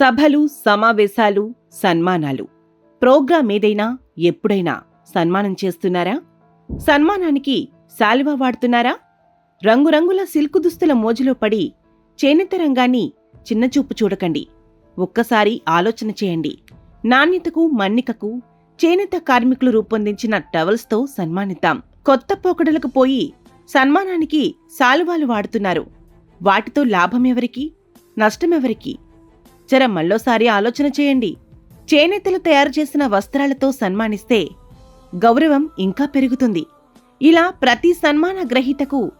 సభలు సమావేశాలు సన్మానాలు. ప్రోగ్రాం ఏదైనా ఎప్పుడైనా సన్మానం చేస్తున్నారా? సన్మానానికి శాలువా వాడుతున్నారా? రంగురంగుల సిల్కు దుస్తుల మోజులో పడి చేనేత రంగాన్ని చిన్నచూపు చూడకండి. ఒక్కసారి ఆలోచన చేయండి. నాణ్యతకు మన్నికకు చేనేత కార్మికులు రూపొందించిన టవల్స్తో సన్మానిద్దాం. కొత్త పోకడలకు పోయి సన్మానానికి శాలువాలు వాడుతున్నారు. వాటితో లాభం ఎవరికి? నష్టమెవరికి జర మళ్ళోసారి ఆలోచన చేయండి. చేనేతలు తయారు చేసిన వస్త్రాలతో సన్మానిస్తే గౌరవం ఇంకా పెరుగుతుంది. ఇలా ప్రతి సన్మాన గ్రహీతకు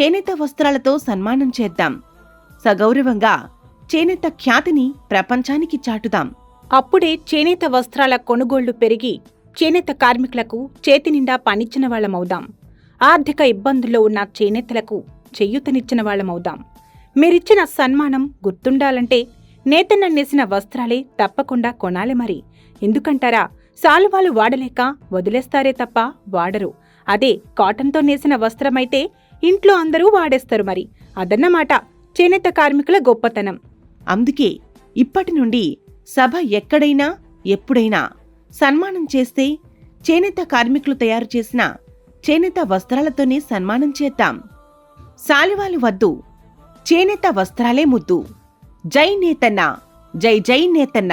చేనేత వస్త్రాలతో సన్మానం చేద్దాం. సగౌరవంగా చేనేత ఖ్యాతిని ప్రపంచానికి చాటుదాం. అప్పుడే చేనేత వస్త్రాల కొనుగోళ్ళు పెరిగి చేనేత కార్మికులకు చేతి నిండా పనిచ్చిన వాళ్ళమవుదాం. ఆర్థిక ఇబ్బందుల్లో ఉన్న చేనేతలకు చెయ్యూతనిచ్చిన వాళ్ళమవుదాం. మీరిచ్చిన సన్మానం గుర్తుండాలంటే నేతన్న నేసిన వస్త్రాలే తప్పకుండా కొనాలి మరి. ఎందుకంటారా? సాలువాలు వాడలేక వదిలేస్తారే తప్ప వాడరు. అదే కాటన్తో నేసిన వస్త్రమైతే ఇంట్లో అందరూ వాడేస్తారు మరి. అదన్నమాట చేనేత కార్మికుల గొప్పతనం. అందుకే ఇప్పటి నుండి సభ ఎక్కడైనా ఎప్పుడైనా సన్మానం చేస్తే చేనేత కార్మికులు తయారు చేసిన చేనేత వస్త్రాలతోనే సన్మానం చేద్దాం. శాలువాలు వద్దు. చేనేత వస్త్రాలే ముద్దు. జై నేతన్న జై జై నేతన్న